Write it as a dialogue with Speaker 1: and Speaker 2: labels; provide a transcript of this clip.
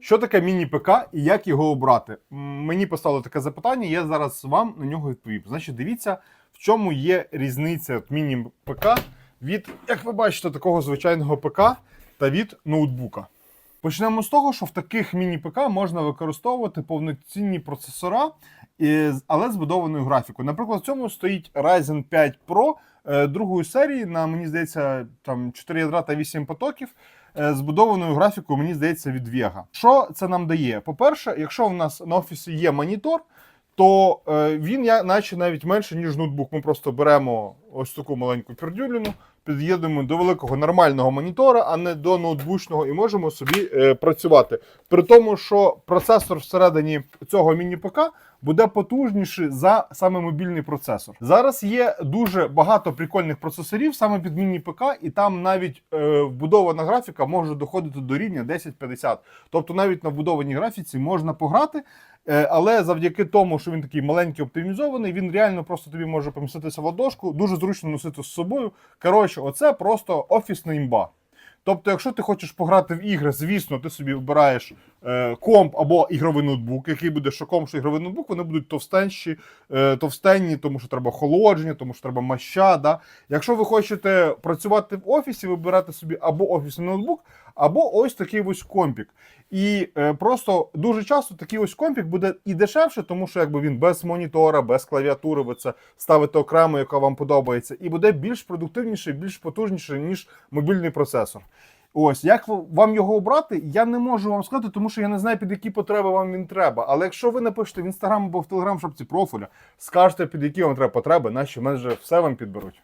Speaker 1: Що таке міні-ПК і як його обрати? Мені поставили таке запитання, я зараз вам на нього відповім. Значить, дивіться, в чому є різниця міні-ПК від, як ви бачите, такого звичайного ПК та від ноутбука. Почнемо з того, що в таких міні-ПК можна використовувати повноцінні процесора, але збудованою графікою. Наприклад, в цьому стоїть Ryzen 5 Pro е, другої серії на, мені здається, там 4 ядра та 8 потоків е, збудованою графікою, мені здається, від Vega. Що це нам дає? По-перше, якщо в нас на офісі є монітор, то е, він я, наче навіть менше, ніж ноутбук. Ми просто беремо ось таку маленьку пердюліну, під'єднуємо до великого нормального монітора, а не до ноутбучного, і можемо собі е, працювати. При тому, що процесор всередині цього міні-ПК буде потужніший за саме мобільний процесор. Зараз є дуже багато прикольних процесорів саме під міні-ПК, і там навіть е, вбудована графіка може доходити до рівня 1050. Тобто навіть на вбудованій графіці можна пограти. Е, Але завдяки тому, що він такий маленький оптимізований, він реально просто тобі може поміститися в ладошку, дуже зручно носити з собою. Коротше, оце просто офісна імба. Тобто, якщо ти хочеш пограти в ігри, звісно, ти собі вибираєш комп або ігровий ноутбук, який буде що комп, що ігровий ноутбук, вони будуть товстенші, е, товстенні, тому що треба холодження, тому що треба маща. Да? Якщо ви хочете працювати в офісі, вибирати собі або офісний ноутбук, або ось такий ось компік. І е, просто дуже часто такий ось компік буде і дешевше, тому що якби він без монітора, без клавіатури, ви це ставите окремо, яка вам подобається, і буде більш продуктивніше, більш потужніше, ніж мобільний процесор. Ось, як вам його обрати, я не можу вам сказати, тому що я не знаю, під які потреби вам він треба. Але якщо ви напишете в інстаграм або в телеграм шапці профіля, скажете, під які вам треба потреби, наші менеджери все вам підберуть.